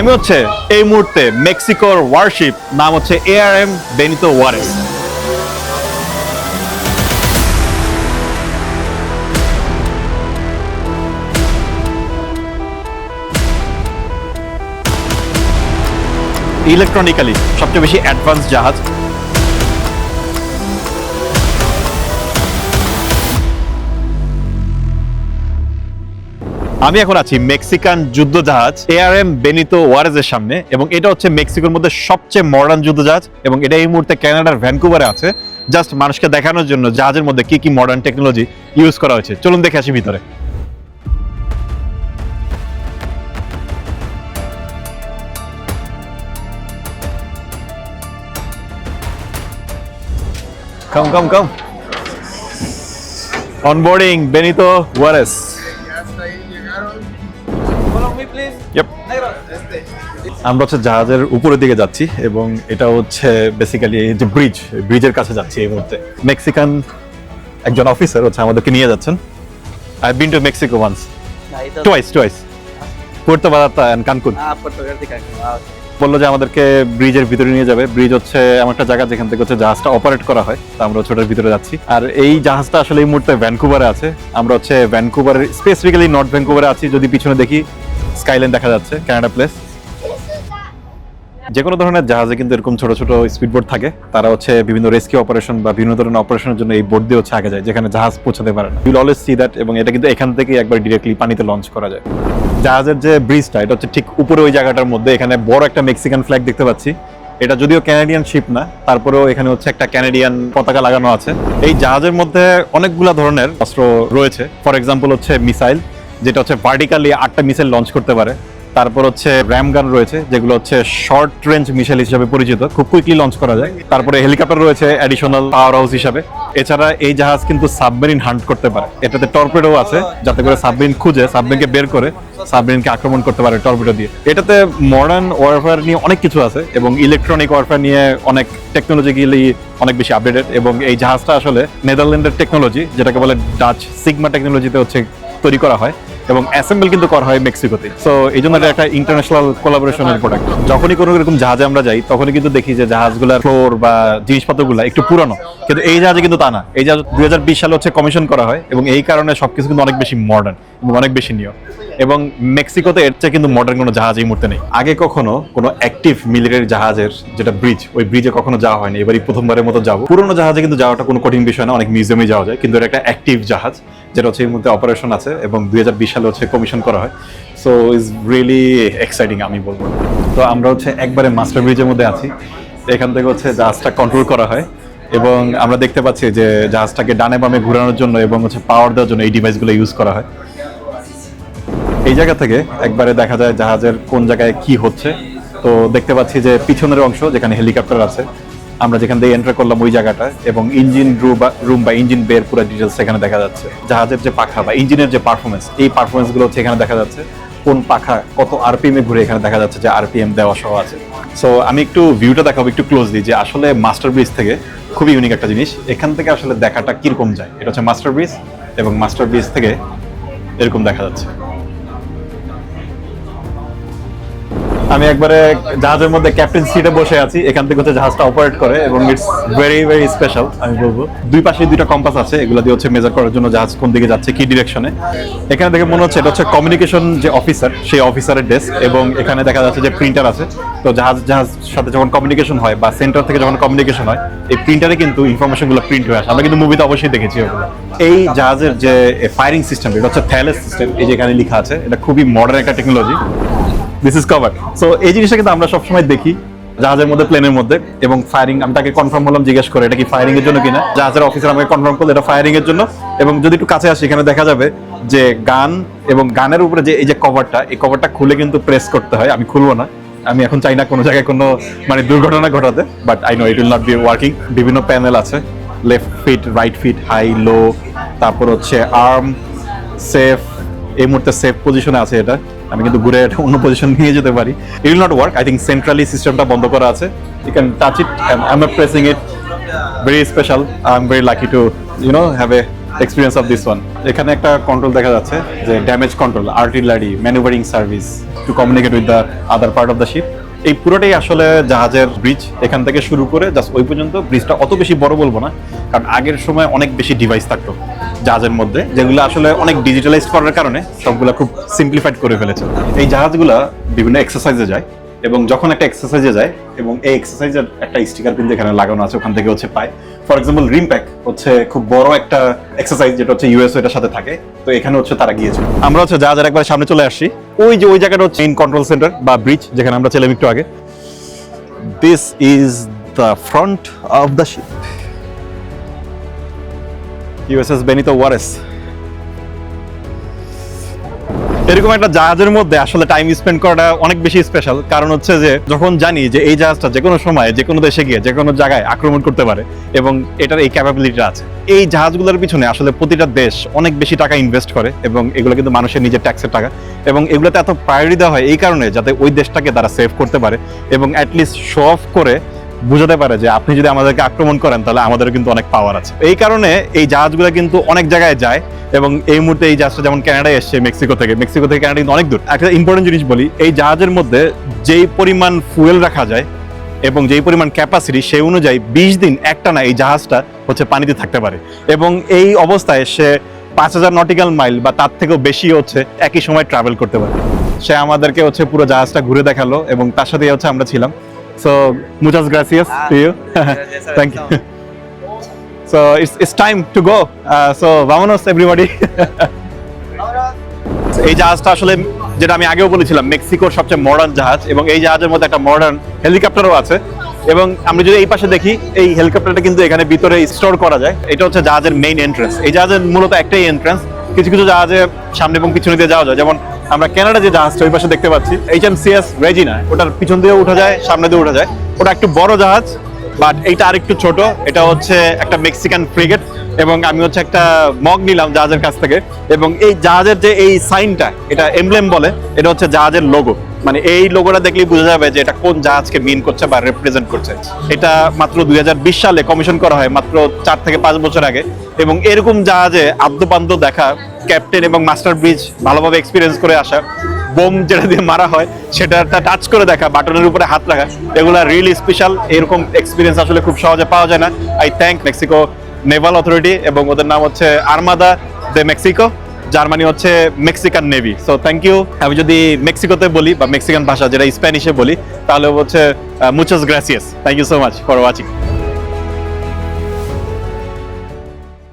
আমি হচ্ছে এই মুহূর্তে মেক্সিকোর ওয়ারশিপ, নাম হচ্ছে এআরএম বেনিতো ওয়ারেস। ইলেকট্রনিক্যালি সবচেয়ে বেশি অ্যাডভান্স জাহাজ। আমি এখন আছি মেক্সিকান যুদ্ধ জাহাজ এআরএম বেনিতো ওয়ারেজের সামনে এবং এটা হচ্ছে মেক্সিকোর মধ্যে সবচেয়ে মডার্ন যুদ্ধ জাহাজ এবং এটা এই মুহূর্তে কানাডার ভ্যানকুভারে আছে জাস্ট মানুষকে দেখানোর জন্য জাহাজের মধ্যে কি কি মডার্ন টেকনোলজি ইউজ করা হয়েছে চলুন দেখে আসি ভিতরে Come, come, come. Onboarding Benito Juarez. আমরা হচ্ছে জাহাজের উপরের দিকে যাচ্ছি এবং এটা হচ্ছে বেসিক্যালি যে ব্রিজ ব্রিজের কাছে যাচ্ছি এই মুহূর্তে। মেক্সিকান একজন অফিসার হচ্ছে আমাদেরকে নিয়ে যাচ্ছেন। I been to Mexico once. Twice twice Puerto Vallarta. Ah, okay. বলল যে আমাদেরকে ব্রিজের ভিতরে নিয়ে যাবে। ব্রিজ হচ্ছে এমন একটা জায়গা যেখান থেকে হচ্ছে জাহাজটা অপারেট করা হয়। তো আমরা হচ্ছে ওটার ভিতরে যাচ্ছি। আর এই জাহাজটা আসলে এই মুহূর্তে ভ্যানকুভারে আছে। আমরা হচ্ছে ভ্যানকুভারের স্পেসিফিক্যালি নর্থ ভ্যানকুভারে আছি। যদি পিছনে দেখি স্কাইলাইন দেখা যাচ্ছে কানাডা প্লেস যে কোনো ধরনের জাহাজে কিন্তু এরকম ছোট ছোট স্পিডবোট থাকে। তারা হচ্ছে বিভিন্ন রেস্কিউ অপারেশন বা বিভিন্ন ধরনের অপারেশনের জন্য এই বোট দিয়ে হচ্ছে আগে যায়, যেখানে জাহাজ পৌঁছাতে পারে না। ইউল অলওয়েজ সি দ্যাট এবং এটা কিন্তু এখান থেকে একবার ডিরেক্টলি পানিতে লঞ্চ করা যায়। জাহাজের যে ব্রিজটা এটা হচ্ছে ঠিক উপরে ওই জায়গাটার মধ্যে, এখানে বড় একটা মেক্সিকান ফ্ল্যাগ দেখতে পাচ্ছি। এটা যদিও ক্যানাডিয়ান শিপ না, তারপরেও এখানে হচ্ছে একটা ক্যানাডিয়ান পতাকা লাগানো আছে। এই জাহাজের মধ্যে অনেকগুলা ধরনের অস্ত্র রয়েছে। ফর এক্সাম্পল হচ্ছে মিসাইল যেটা হচ্ছে ভার্টিক্যালি আটটা মিসাইল লঞ্চ করতে পারে। তারপর হচ্ছে র্যাম গান রয়েছে, যেগুলো হচ্ছে শর্ট রেঞ্জ মিসাইল হিসেবে পরিচিত। খুব কুইকলি লঞ্চ করা যায়। তারপরে হেলিকপ্টার রয়েছে অ্যাডিশনাল পাওয়ার হাউস হিসাবে। এছাড়া এই জাহাজ কিন্তু সাবমেরিন হান্ট করতে পারে। এটাতে টর্পেডো আছে, যাতে করে সাবমেরিন খুঁজে সাবমেরিনকে বের করে সাবমেরিনকে আক্রমণ করতে পারে টর্পেডো দিয়ে। এটাতে মডার্ন ওয়ারফেয়ার নিয়ে অনেক কিছু আছে এবং ইলেকট্রনিক ওয়ারফেয়ার নিয়ে অনেক টেকনোলজিক্যালি অনেক বেশি আপডেটেড এবং এই জাহাজটা আসলে নেদারল্যান্ডের টেকনোলজি যেটাকে বলে ডাচ সিগমা টেকনোলজিতে হচ্ছে তৈরি করা হয়। এবং অ্যাসেম্বল কিন্তু করা হয় মেক্সিকোতে। সো এই জন্য একটা ইন্টারন্যাশনাল কোলাবোরেশনের প্রোডাক্ট যখনই কোনো এরকম জাহাজে আমরা যাই, তখনই কিন্তু দেখি যে জাহাজগুলোর ফ্লোর বা জিনিসপত্রগুলো একটু পুরানো। কিন্তু এই জাহাজে কিন্তু তা না। এই জাহাজ দুই হাজার বিশ সালে হচ্ছে কমিশন করা হয় এবং এই কারণে সবকিছু কিন্তু অনেক বেশি মডার্ন এবং অনেক বেশি নিয়ম এবং মেক্সিকোতে এর চেয়ে কিন্তু মডার্ন কোনো জাহাজ এই মুহূর্তে নেই। আগে কখনো কোনো অ্যাক্টিভ মিলিটারি জাহাজের যেটা ব্রিজ ওই ব্রিজে কখনো যাওয়া হয়নি। এবারই প্রথমবারের মতো যাব। পুরোনো জাহাজে কিন্তু যাওয়াটা কোনো কঠিন বিষয় না, অনেক মিউজিয়ামে যাওয়া যায়। কিন্তু এটা একটা অ্যাক্টিভ জাহাজ। যেটা হচ্ছে এর মধ্যে অপারেশন আছে এবং দুই হাজার বিশ সালে হচ্ছে কমিশন করা হয়। সো ইজ রিয়েলি এক্সাইটিং আমি বলব। তো আমরা হচ্ছে একবারে মাস্টার ব্রিজের মধ্যে আছি। এখান থেকে হচ্ছে জাহাজটা কন্ট্রোল করা হয় এবং আমরা দেখতে পাচ্ছি যে জাহাজটাকে ডানে বামে ঘোরানোর জন্য এবং হচ্ছে পাওয়ার দেওয়ার জন্য এই ডিভাইসগুলো ইউজ করা হয়। এই জায়গা থেকে একবারে দেখা যায় জাহাজের কোন জায়গায় কি হচ্ছে। তো দেখতে পাচ্ছি যে পিছনের অংশ যেখানে হেলিকপ্টার আছে আমরা যেখান দিয়ে এন্টার করলাম ওই জায়গাটা এবং ইঞ্জিন রুম বা রুম বা ইঞ্জিন বের পুরো ডিটেলস সেখানে দেখা যাচ্ছে। জাহাজের যে পাখা বা ইঞ্জিনের যে পারফরমেন্স এই পারফরমেন্সগুলো হচ্ছে এখানে দেখা যাচ্ছে। কোন পাখা কত আরপিএম এ ঘুরে এখানে দেখা যাচ্ছে যে আরপিএম দেওয়া সহ আছে। সো আমি একটু ভিউটা দেখাবো একটু ক্লোজলি যে আসলে মাস্টার ব্রিজ থেকে খুবই ইউনিক একটা জিনিস। এখান থেকে আসলে দেখাটা কীরকম যায়? এটা হচ্ছে মাস্টার ব্রিজ এবং মাস্টার ব্রিজ থেকে এরকম দেখা যাচ্ছে। আমি একবারে জাহাজের মধ্যে ক্যাপ্টেন সিটে বসে আছি। এখান থেকে হচ্ছে জাহাজটা অপারেট করে এবং ইটস ভেরি ভেরি স্পেশাল আমি বলব। দুই পাশে দুইটা কম্পাস আছে, এগুলো দিয়ে হচ্ছে মেজার করার জন্য জাহাজ কোন দিকে যাচ্ছে, কি ডিরেকশনে এখানে দেখে মনে হচ্ছে এটা হচ্ছে কমিউনিকেশন যে অফিসার সেই অফিসারের ডেস্ক এবং এখানে দেখা যাচ্ছে যে প্রিন্টার আছে। তো জাহাজ জাহাজ সাথে যখন কমিউনিকেশন হয় বা সেন্টার থেকে যখন কমিউনিকেশন হয়, এই প্রিন্টারে কিন্তু ইনফরমেশনগুলো প্রিন্ট হয়ে আসে। আমরা কিন্তু মুভিতে অবশ্যই দেখেছি ওগুলো। এই জাহাজের যে ফায়ারিং সিস্টেম এটা হচ্ছে থ্যালেস সিস্টেম এই যে এখানে লেখা আছে, এটা খুবই মডার্ন একটা technology this is cover so এই জিনিসটা কিন্তু আমরা সবসময় দেখি জাহাজের মধ্যে প্লেনের মধ্যে, এবং ফায়ারিং আমি তাকে কনফার্ম হলাম, জিজ্ঞেস করে এটা কি ফায়ারিং এর জন্য কিনা। জাহাজের অফিসার আমাকে কনফার্ম করল এটা ফায়ারিং এর জন্য। এবং যদি একটু কাছে আসি, এখানে দেখা যাবে যে গান এবং গানের উপরে যে, এই যে কভারটা এই কভারটা খুলে কিন্তু প্রেস করতে হয়। আমি খুলবো না। আমি এখন চাই না কোনো জায়গায় কোনো মানে দুর্ঘটনা ঘটাতে but I know it will not be working বিভিন্ন প্যানেল আছে left feet right feet high low তারপর হচ্ছে আর্ম সেফ এই মুহূর্তে সেফ পজিশনে আছে এটা। আমি কিন্তু ঘুরে অন্য পজিশন নিয়ে যেতে পারি। It will not work I think centrally সিস্টেমটা বন্ধ করা আছে। You can touch it I am pressing it very special I am very lucky to you know have a experience of this one এখানে একটা control দেখা যাচ্ছে, যে damage control artillery manoeuvring service to communicate with the other part of the ship এই পুরোটাই আসলে জাহাজের bridge এখান থেকে শুরু করে জাস্ট ওই পর্যন্ত ব্রিজটা অত বেশি বড় বলব না, কারণ আগের সময় অনেক বেশি ডিভাইস থাকতো জাহাজের মধ্যে, যেগুলো আসলে অনেক ডিজিটালাইজ করার কারণে সবগুলো খুব সিম্পলিফাইড করে ফেলেছে। এই জাহাজগুলো বিভিন্ন এক্সারসাইজে যায় এবং যখন একটা এক্সারসাইজে যায়, এবং এই এক্সারসাইজের একটা স্টিকার কিন্তু এখানে লাগানো আছে, ওখান থেকে হচ্ছে পায়। ফর এক্সাম্পল রিম প্যাক হচ্ছে খুব বড় একটা এক্সারসাইজ যেটা হচ্ছে ইউএসও এটার সাথে থাকে। তো এখানে হচ্ছে তারা গিয়েছিল। আমরা হচ্ছে জাহাজের একবার সামনে চলে আসছি। ওই যে ওই জায়গাটা হচ্ছে ইন কন্ট্রোল সেন্টার বা ব্রিজ যেখানে আমরা ছিলাম একটু আগে। This is the front of the ship USS Benito Juarez এরকম একটা জাহাজের মধ্যে আসলে টাইম স্পেন্ড করাটা অনেক বেশি স্পেশাল কারণ হচ্ছে যে, যখন জানি যে এই জাহাজটা যে কোনো সময়, যে কোনো দেশে গিয়ে, যে কোনো জায়গায় আক্রমণ করতে পারে এবং এটার এই ক্যাপাবিলিটিটা আছে। এই জাহাজগুলোর পিছনে আসলে প্রতিটা দেশ অনেক বেশি টাকা ইনভেস্ট করে এবং এগুলো কিন্তু মানুষের নিজের ট্যাক্সের টাকা। এবং এগুলোতে এত প্রায়োরিটি দেওয়া হয় এই কারণে যাতে ওই দেশটাকে তারা সেভ করতে পারে এবং অ্যাটলিস্ট শো অফ করে বুঝাতে পারে যে, আপনি যদি আমাদেরকে আক্রমণ করেন, তাহলে আমাদেরও কিন্তু অনেক পাওয়ার আছে। এই কারণে এই জাহাজগুলো কিন্তু অনেক জায়গায় যায়। এবং এই মুহূর্তে এই জাহাজটা যেমন কানাডায় এসছে মেক্সিকো থেকে। মেক্সিকো থেকে কানাডা কিন্তু অনেক দূর। একটা ইম্পর্টেন্ট জিনিস বলি এই জাহাজের মধ্যে যেই পরিমাণ ফুয়েল রাখা যায় এবং যেই পরিমাণ ক্যাপাসিটি সেই অনুযায়ী বিশ দিন একটানা এই জাহাজটা হচ্ছে পানিতে থাকতে পারে। এবং এই অবস্থায় সে পাঁচ হাজার নটিক্যাল মাইল বা তার থেকেও বেশি হচ্ছে একই সময় ট্রাভেল করতে পারে। সে আমাদেরকে হচ্ছে পুরো জাহাজটা ঘুরে দেখাল এবং তার সাথে হচ্ছে আমরা ছিলাম। সো মুচাস gracias to you thank you So it's, it's time to go. Uh, so vamonos everybody. এই জাহাজটা আসলে যেটা আমি আগেও বলেছিলাম মেক্সিকোর সবচেয়ে মডার্ন জাহাজ এবং এই জাহাজের মধ্যে একটা মডার্ন হেলিকপ্টারও আছে। এবং আমরা যদি এই পাশে দেখি এই হেলিকপ্টারটা কিন্তু এখানে ভিতরে স্টোর করা যায়। এটা হচ্ছে জাহাজের মেইন এন্ট্রেন্স এই জাহাজের মূলত একটাই এন্ট্রেন্স কিছু কিছু জাহাজে সামনে এবং পিছনে দিয়ে যাওয়া যায়। যেমন আমরা কানাডা যে জাহাজটা ওই পাশে দেখতে পাচ্ছি H M C S Regina ওটার পিছন দিয়ে উঠা যায় সামনে দিয়ে উঠা যায়। ওটা একটু বড় জাহাজ। বাট এইটা আরেকটু ছোট। এটা হচ্ছে একটা মেক্সিকান ফ্রিগেট এবং আমি হচ্ছে একটা মগ নিলাম জাহাজের কাছ থেকে। এবং এই জাহাজের যে এই সাইনটা এটা এমব্লেম বলে, এটা হচ্ছে জাহাজের লোগো মানে এই লোগোটা দেখলেই বোঝা যাবে যে এটা কোন জাহাজকে মিন করছে বা রিপ্রেজেন্ট করছে। এটা মাত্র দুই হাজার বিশ সালে কমিশন করা হয়, মাত্র চার থেকে পাঁচ বছর আগে। এবং এরকম জাহাজে আদ্যপান্ত দেখা ক্যাপ্টেন এবং মাস্টার ব্রিজ ভালোভাবে এক্সপিরিয়েন্স করে আসা। বোম যেটা দিয়ে মারা হয় সেটা একটা টাচ করে দেখা, বাটনের উপরে হাত রাখা। এগুলা রিয়েলি স্পেশাল এরকম এক্সপিরিয়েন্স আসলে খুব সহজে পাওয়া যায় না। I thank Mexico naval authority এবং ওদের নাম হচ্ছে আর্মাদা দে মেক্সিকো জার্মানি হচ্ছে Mexican navy so thank you আমি যদি মেক্সিকোতে বলি বা মেক্সিকান ভাষা, যেটা স্প্যানিশে বলি, তাহলে হচ্ছে মুচাস gracias thank you so much for watching